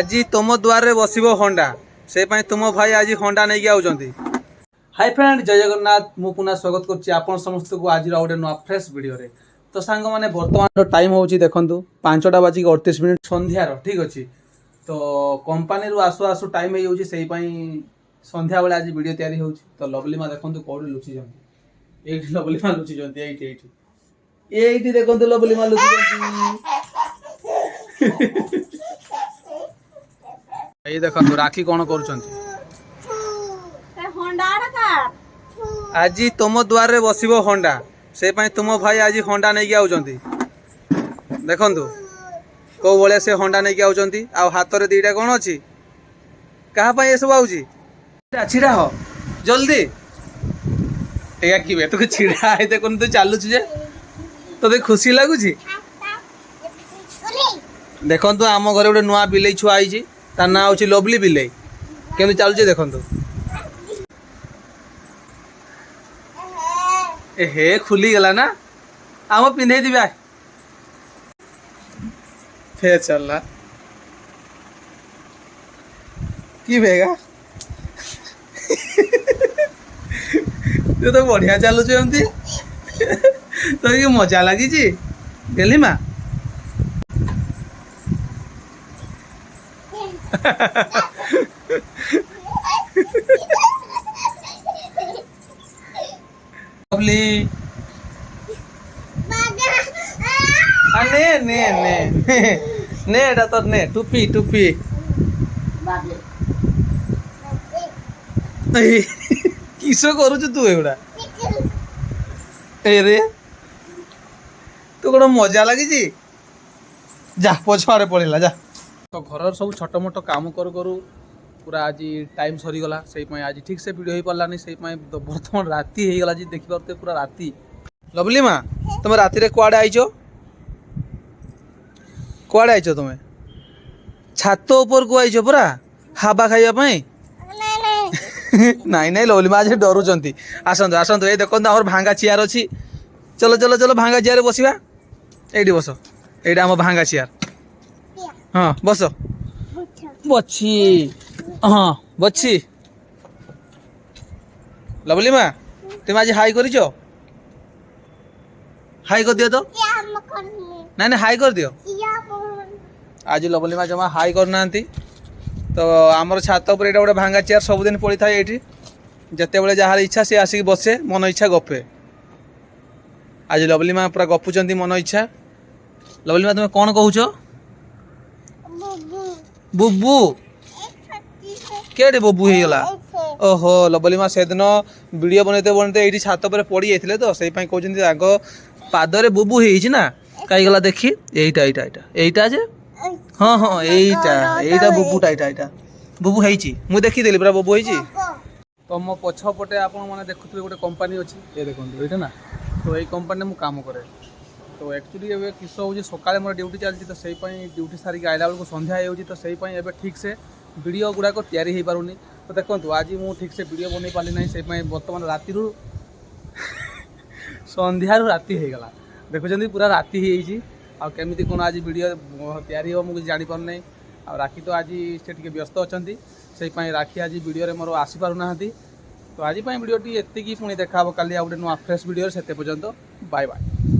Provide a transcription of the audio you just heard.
ଆଜି ତୁମ ଦ୍ୱାରରେ ବସିବ ହଣ୍ଡା ସେ ପାଇଁ ତୁମ ଭାଇ ଆଜି ହଣ୍ଡା ନେଇକି ଆଉଛନ୍ତି ହାଇ ଫ୍ରେଣ୍ଡ ଜୟ ଜଗନ୍ନାଥ ମୁଁ ପୁନଃ ସ୍ୱାଗତ କରୁଛି ଆପଣ ସମସ୍ତଙ୍କୁ ଆଜିର ଆଉ ଗୋଟେ ନୂଆ ଫ୍ରେଶ୍ ଭିଡ଼ିଓରେ ତ ସାଙ୍ଗମାନେ ବର୍ତ୍ତମାନର ଟାଇମ୍ ହେଉଛି ଦେଖନ୍ତୁ ପାଞ୍ଚଟା ବାଜିକି ଅଠତିରିଶ ମିନିଟ୍ ସନ୍ଧ୍ୟାର ଠିକ୍ ଅଛି ତ କମ୍ପାନୀରୁ ଆସୁ ଆସୁ ଟାଇମ୍ ହେଇଯାଉଛି ସେଇ ପାଇଁ ସନ୍ଧ୍ୟାବେଳେ ଆଜି ଭିଡ଼ିଓ ତିଆରି ହେଉଛି ତ ଲଭଲି ମା ଦେଖନ୍ତୁ କେଉଁଠି ଲୁଚିଛନ୍ତି ଏଇଠି ଲଭଲି ମା ଲୁଚିଛନ୍ତି ଏଇଠି ଏଇଠି ଏଇଠି ଦେଖନ୍ତୁ ଲଭଲି ମା ଲୁଚିଛନ୍ତି ଏଇ ଦେଖନ୍ତୁ ରାକ୍ଷୀ କ'ଣ କରୁଛନ୍ତି ଆଜି ତୁମ ଦ୍ୱାରରେ ବସିବ ହଣ୍ଡା ସେ ପାଇଁ ତୁମ ଭାଇ ଆଜି ହଣ୍ଡା ନେଇକି ଆଉଛନ୍ତି ଦେଖନ୍ତୁ କେଉଁ ଭଳିଆ ସେ ହଣ୍ଡା ନେଇକି ଆଉଛନ୍ତି ଆଉ ହାତରେ ଦୁଇଟା କ'ଣ ଅଛି କାହା ପାଇଁ ଏସବୁ ଆଉଛି ଛିଡ଼ା ହ ଜଲ୍ଦି ଏଇଆ କିବେ ତୁ ଛିଡ଼ା ହେଇ ଦେଖୁନୁ ତୁ ଚାଲୁଛୁ ଯେ ତୋତେ ଖୁସି ଲାଗୁଛି ଦେଖନ୍ତୁ ଆମ ଘରେ ଗୋଟେ ନୂଆ ବିଲେଇ ଛୁଆ ହେଇଛି তার ନାଁ ହେଉଛି ଲଭଲି ବିଲେଇ କେମିତି ଚାଲୁଛି ଦେଖନ୍ତୁ ଏ ହେ ଖୋଲିଗଲା ନା ଆମ ପିନ୍ଧେଇ ଦିବା ଫେର ଚାଲିଲା କି ଭେଗା ତୁ ତ ବଢ଼ିଆ ଚାଲୁଛୁ ଏମିତି ତୋର କି ମଜା ଲାଗିଛି ଗେଲିମା নে নে নে নে এটা তোর নে টুপি টুপি কিসো করুଛୁ ତୁ ଏଗୁଡ଼ା ଏରେ ତୁ କ'ଣ ମଜା ଲାଗିଛି ଯା ପଛ ଆଡ଼େ ପଳେଇଲା ଯା তো ঘরর সব ছোট মোট কাম করু করু পুরা আজ টাইম সরিগলা সেইপাই আজ ঠিকসে ভিডিও হয়ে পারলানি সেইপাই বর্তমান রাতি হয়ে গলা আজ দেখিপারতে পুরা রাতি লভলি মা তুমি রাতিরে কুয়াড়ে আইছ কুয়াড়ে আইছ তুমি ছাত উপরকু আইছ পুরা হাবা খাইবা পাই ନାଇଁ ନାଇଁ ଲଉଲି ମା ଆଜି ଡରୁଛନ୍ତି ଆସନ୍ତୁ ଆସନ୍ତୁ ଏଇ ଦେଖନ୍ତୁ ଆମର ଭାଙ୍ଗା ଚେୟାର ଅଛି ଚଲ ଚଲ ଚଲ ଭାଙ୍ଗା ଚେୟାରରେ ବସିବା ଏଇଠି ବସ ଏଇଟା ଆମ ଭାଙ୍ଗା ଚେୟାର হ্যাঁ বসো হ্যাঁ বচ্ছি লবলি মা তুমি আজ হাই করেছ হাই করে দিও তো না না হাই করে দিও আজ লবলি মা জমা হাই করুনাহান্তি তো আমার ছাত উপরে এটা গোটে ভাঙ্গা চেয়ার সবুদিন পড়ি থাকে এটি যেতবে যাহার ইচ্ছা সে আসিকি বসে মন ইচ্ছা গপে আজ লবলি মা পুরা গপুচার মন ইচ্ছা লবলি মা তুমি কোণ কৌছ বুবু কেডে বুবু হয়ে হয়েগলা ওহো লবলি মা সেদিন ভিডিও বনাইতে বনাইতে এইটি ছাত উপরে পড়ি যাই তো সেইপাই কৌন আগ পাদরে বুবু হয়েছি না কাই গলা দেখি এইটা এইটা এইটা এইটা যে হ্যাঁ হ্যাঁ এইটা এইটা বুবুটা এইটা এইটা বুবু হয়েছি মু দেখি দেখিদেলি পুরা বুবু হয়েছি তো মো আপন আপনার দেখুতবে গটে কোম্পানি আছে এ দেখুন এইটা না তো এই কোম্পানিতে মু কাম করে তো ଆକ୍ଚୁଆଲି ଏବେ କିସ ହେଉଛି ସକାଳେ ମୋର ଡ୍ୟୁଟି ଚାଲିଛି ତ ସେଇ ପାଇଁ ଡ୍ୟୁଟି ସାରିକି ଆଇଲା ବେଳକୁ ସନ୍ଧ୍ୟା ହେଇଯାଉଛି ତ ସେଇ ପାଇଁ ଏବେ ଠିକ୍ ସେ ଭିଡ଼ିଓ ଗୁଡ଼ାକ ତିଆରି ହେଇପାରୁନି ତ ଦେଖନ୍ତୁ ଆଜି ମୁଁ ଠିକ୍ ସେ ଭିଡ଼ିଓ ବନେଇ ପାରିଲି ନାହିଁ ସେଇ ପାଇଁ ବର୍ତ୍ତମାନ ରାତିରୁ ସନ୍ଧ୍ୟାରୁ ରାତି ହେଇଗଲା ଦେଖୁଛନ୍ତି ପୁରା ରାତି ହେଇଯାଇଛି ଆଉ କେମିତି କ'ଣ ଆଜି ଭିଡ଼ିଓ ତିଆରି ହେବ ମୁଁ କିଛି ଜାଣିପାରୁନାହିଁ ଆଉ ରାକ୍ଷୀ ତ ଆଜି ସେ ଟିକେ ବ୍ୟସ୍ତ ଅଛନ୍ତି ସେଇପାଇଁ ରାକ୍ଷୀ ଆଜି ଭିଡ଼ିଓରେ ମୋର ଆସିପାରୁନାହାନ୍ତି ତ ଆଜି ପାଇଁ ଭିଡ଼ିଓଟି ଏତିକି ପୁଣି ଦେଖା ହେବ କାଲି ଆଉ ଗୋଟେ ନୂଆ ଫ୍ରେଶ୍ ଭିଡ଼ିଓରେ ସେତେ ପର୍ଯ୍ୟନ୍ତ ବାଏ ବାଏ